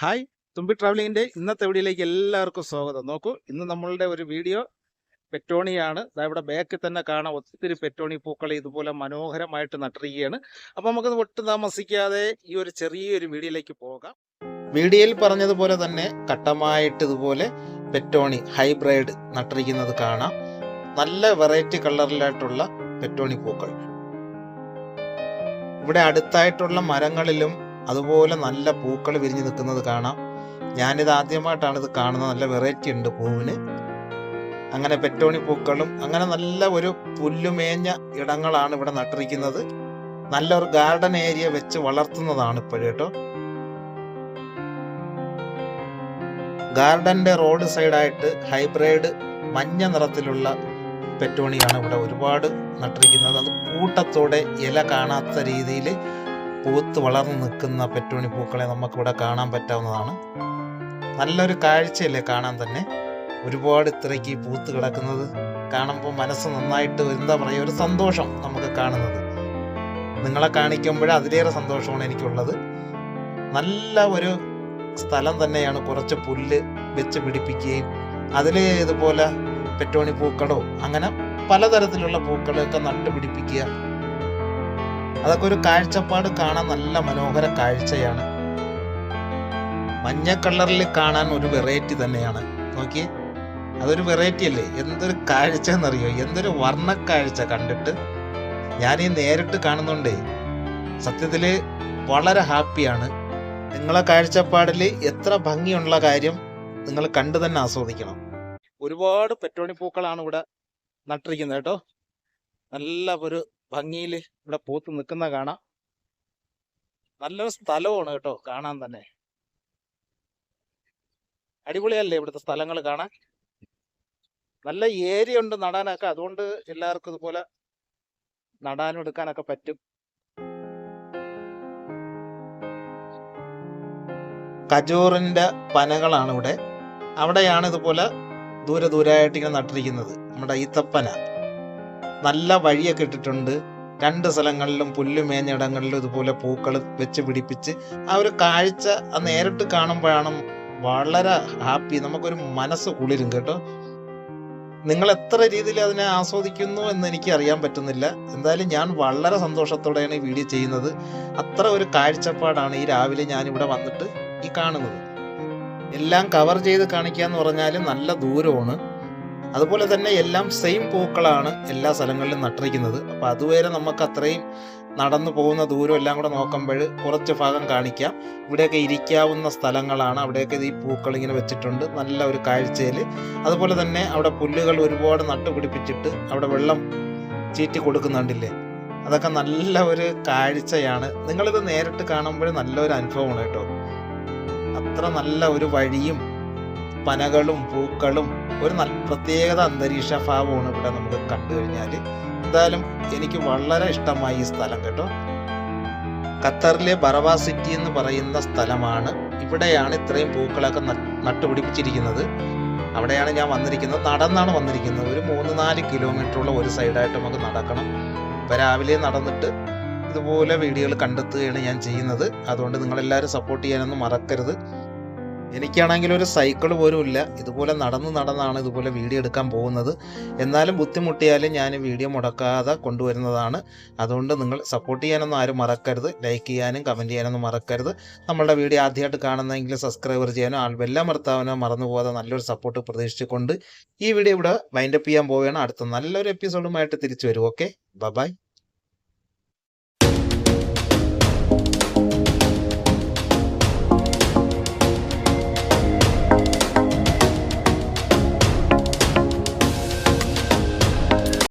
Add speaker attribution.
Speaker 1: Hi തുമ്പി ട്രാവലിങ്ങിന്റെ ഇന്നത്തെ വീഡിയോയിലേക്ക് എല്ലാവർക്കും സ്വാഗതം. നോക്കൂ ഇന്ന് നമ്മളുടെ ഒരു വീഡിയോ പെറ്റോണിയാണ്. ഇവിടെ ബാക്കിൽ തന്നെ കാണാം ഒത്തിരി പെറ്റോണി പൂക്കൾ ഇതുപോലെ മനോഹരമായിട്ട് നട്ടിരിക്കുകയാണ്. അപ്പോൾ നമുക്കത് ഒട്ടും താമസിക്കാതെ ഈ ഒരു ചെറിയൊരു വീഡിയോയിലേക്ക് പോകാം. വീഡിയോയിൽ പറഞ്ഞതുപോലെ തന്നെ കട്ടമായിട്ട് ഇതുപോലെ പെറ്റോണി ഹൈബ്രിഡ് നട്ടിരിക്കുന്നത് കാണാം. നല്ല വെറൈറ്റി കളറിലായിട്ടുള്ള പെറ്റോണി പൂക്കൾ. ഇവിടെ അടുത്തായിട്ടുള്ള മരങ്ങളിലും അതുപോലെ നല്ല പൂക്കൾ വിരിഞ്ഞു നിൽക്കുന്നത് കാണാം. ഞാനിത് ആദ്യമായിട്ടാണ് ഇത് കാണുന്നത്. നല്ല വെറൈറ്റി ഉണ്ട് പൂവിന്. അങ്ങനെ പെറ്റോണി പൂക്കളും അങ്ങനെ നല്ല ഒരു പുല്ലുമേഞ്ഞ ഇടങ്ങളാണ് ഇവിടെ നട്ടിരിക്കുന്നത്. നല്ലൊരു ഗാർഡൻ ഏരിയ വെച്ച് വളർത്തുന്നതാണ് ഇപ്പോഴും കേട്ടോ. ഗാർഡന്റെ റോഡ് സൈഡായിട്ട് ഹൈബ്രിഡ് മഞ്ഞ നിറത്തിലുള്ള പെറ്റോണിയാണ് ഇവിടെ ഒരുപാട് നട്ടിരിക്കുന്നത്. അത് കൂട്ടത്തോടെ ഇല കാണാത്ത രീതിയിൽ പൂത്ത് വളർന്നു നിൽക്കുന്ന പെറ്റോണി പൂക്കളെ നമുക്കിവിടെ കാണാൻ പറ്റാവുന്നതാണ്. നല്ലൊരു കാഴ്ചയല്ലേ കാണാൻ തന്നെ. ഒരുപാട് ഇത്രയ്ക്ക് പൂത്ത് കിടക്കുന്നത് കാണുമ്പോൾ മനസ്സ് നന്നായിട്ട് എന്താ പറയുക ഒരു സന്തോഷം നമുക്ക് കാണുന്നത്. നിങ്ങളെ കാണിക്കുമ്പോൾ അതിലേറെ സന്തോഷമാണ് എനിക്കുള്ളത്. നല്ല ഒരു സ്ഥലം തന്നെയാണ്. കുറച്ച് പുല്ല് വെച്ച് പിടിപ്പിക്കുകയും അതിൽ ഇതുപോലെ പെറ്റോണി പൂക്കളോ അങ്ങനെ പലതരത്തിലുള്ള പൂക്കളൊക്കെ നട്ടുപിടിപ്പിക്കുക. അതൊക്കെ ഒരു കാഴ്ചപ്പാട് കാണാൻ നല്ല മനോഹര കാഴ്ചയാണ്. മഞ്ഞ കളറിൽ കാണാൻ ഒരു വെറൈറ്റി തന്നെയാണ്. നോക്കിയേ. അതൊരു വെറൈറ്റി അല്ലേ? എന്തൊരു കാഴ്ച എന്നറിയോ? എന്തൊരു വർണക്കാഴ്ച കണ്ടിട്ട് ഞാൻ ഈ നേരിട്ട് കാണുന്നുണ്ടേ സത്യത്തിൽ വളരെ ഹാപ്പിയാണ് നിങ്ങളെ കാഴ്ചപ്പാടിൽ എത്ര ഭംഗിയുള്ള കാര്യം നിങ്ങൾ കണ്ടു തന്നെ ആസ്വദിക്കണം. ഒരുപാട് പെറ്റോണി പൂക്കളാണ് ഇവിടെ നട്ടിരിക്കുന്നത് കേട്ടോ. നല്ല ഒരു ഭംഗിയിൽ ഇവിടെ പൂത്ത് നിൽക്കുന്ന കാണാം. നല്ലൊരു സ്ഥലമാണ് കേട്ടോ കാണാൻ തന്നെ. അടിപൊളിയല്ലേ ഇവിടുത്തെ സ്ഥലങ്ങൾ കാണാൻ? നല്ല ഏരിയ ഉണ്ട് നടാനൊക്കെ. അതുകൊണ്ട് എല്ലാവർക്കും ഇതുപോലെ നടാനും എടുക്കാനൊക്കെ പറ്റും. കജൂറിന്റെ പനകളാണ് ഇവിടെ. അവിടെയാണ് ഇതുപോലെ ദൂരെ ദൂരമായിട്ട് ഇങ്ങനെ നട്ടിരിക്കുന്നത്. നമ്മുടെ ഈത്തപ്പന. നല്ല വഴിയൊക്കെ ഇട്ടിട്ടുണ്ട്. രണ്ട് സ്ഥലങ്ങളിലും പുല്ല് മേഞ്ഞിടങ്ങളിലും ഇതുപോലെ പൂക്കൾ വെച്ച് പിടിപ്പിച്ച് ആ ഒരു കാഴ്ച ആ നേരിട്ട് കാണുമ്പോഴാണ് വളരെ ഹാപ്പി. നമുക്കൊരു മനസ്സ് കുളിരും കേട്ടോ. നിങ്ങൾ എത്ര രീതിയിൽ അതിനെ ആസ്വദിക്കുന്നു എന്ന് എനിക്ക് അറിയാൻ പറ്റുന്നില്ല. എന്തായാലും ഞാൻ വളരെ സന്തോഷത്തോടെയാണ് ഈ വീഡിയോ ചെയ്യുന്നത്. അത്ര ഒരു കാഴ്ചപ്പാടാണ് ഈ രാവിലെ ഞാൻ ഇവിടെ വന്നിട്ട് ഈ കാണുന്നത്. എല്ലാം കവർ ചെയ്ത് കാണിക്കുക എന്ന് പറഞ്ഞാൽ നല്ല ദൂരമാണ്. അതുപോലെ തന്നെ എല്ലാം സെയിം പൂക്കളാണ് എല്ലാ സ്ഥലങ്ങളിലും നട്ടിരിക്കുന്നത്. അപ്പോൾ അതുവരെ നമുക്ക് അത്രയും നടന്നു പോകുന്ന ദൂരം എല്ലാം കൂടെ നോക്കുമ്പോൾ കുറച്ച് ഭാഗം കാണിക്കാം. ഇവിടെയൊക്കെ ഇരിക്കാവുന്ന സ്ഥലങ്ങളാണ്. അവിടെയൊക്കെ ഈ പൂക്കൾ ഇങ്ങനെ വെച്ചിട്ടുണ്ട്. നല്ല ഒരു കാഴ്ചയിൽ. അതുപോലെ തന്നെ അവിടെ പുല്ലുകൾ ഒരുപാട് നട്ടുപിടിപ്പിച്ചിട്ട് അവിടെ വെള്ളം ചീറ്റി കൊടുക്കുന്നുണ്ടില്ലേ? അതൊക്കെ നല്ല ഒരു കാഴ്ചയാണ്. നിങ്ങളിത് നേരിട്ട് കാണുമ്പോൾ നല്ലൊരു അനുഭവമാണ് കേട്ടോ. അത്ര നല്ല ഒരു വഴിയും പനകളും പൂക്കളും ഒരു നല്ല പ്രത്യേകത അന്തരീക്ഷ ഭാവമാണ് ഇവിടെ നമുക്ക് കണ്ടു കഴിഞ്ഞാൽ എന്തായാലും എനിക്ക് വളരെ ഇഷ്ടമായി ഈ സ്ഥലം കേട്ടോ. ഖത്തറിലെ ബറവ സിറ്റി എന്ന് പറയുന്ന സ്ഥലമാണ്. ഇവിടെയാണ് ഇത്രയും പൂക്കളൊക്കെ നട്ടുപിടിപ്പിച്ചിരിക്കുന്നത്. അവിടെയാണ് ഞാൻ വന്നിരിക്കുന്നത്. നടന്നാണ് വന്നിരിക്കുന്നത്. ഒരു മൂന്ന് നാല് കിലോമീറ്ററുള്ള ഒരു സൈഡായിട്ട് നമുക്ക് നടക്കണം. ഇപ്പം രാവിലെ നടന്നിട്ട് ഇതുപോലെ വീഡിയോകൾ കണ്ടെത്തുകയാണ് ഞാൻ ചെയ്യുന്നത്. അതുകൊണ്ട് നിങ്ങളെല്ലാവരും സപ്പോർട്ട് ചെയ്യാനൊന്നും മറക്കരുത്. എനിക്കാണെങ്കിൽ ഒരു സൈക്കിൾ പോലും ഇല്ല. ഇതുപോലെ നടന്ന് നടന്നാണ് ഇതുപോലെ വീഡിയോ എടുക്കാൻ പോകുന്നത്. എന്നാലും ബുദ്ധിമുട്ടിയാലും ഞാൻ വീഡിയോ മുടക്കാതെ കൊണ്ടുവരുന്നതാണ്. അതുകൊണ്ട് നിങ്ങൾ സപ്പോർട്ട് ചെയ്യാനൊന്നും ആരും മറക്കരുത്. ലൈക്ക് ചെയ്യാനും കമന്റ് ചെയ്യാനൊന്നും മറക്കരുത്. നമ്മളുടെ വീഡിയോ ആദ്യമായിട്ട് കാണുന്നതെങ്കിൽ സബ്സ്ക്രൈബർ ചെയ്യാനോ ആൾബെല്ലാം മറത്താവാനോ മറന്നു പോകാതെ നല്ലൊരു സപ്പോർട്ട് പ്രതീക്ഷിച്ചുകൊണ്ട് ഈ വീഡിയോ ഇവിടെ വൈൻഡപ്പ് ചെയ്യാൻ പോവുകയാണ്. അടുത്ത നല്ലൊരു എപ്പിസോഡുമായിട്ട് തിരിച്ചു വരും. Okay bye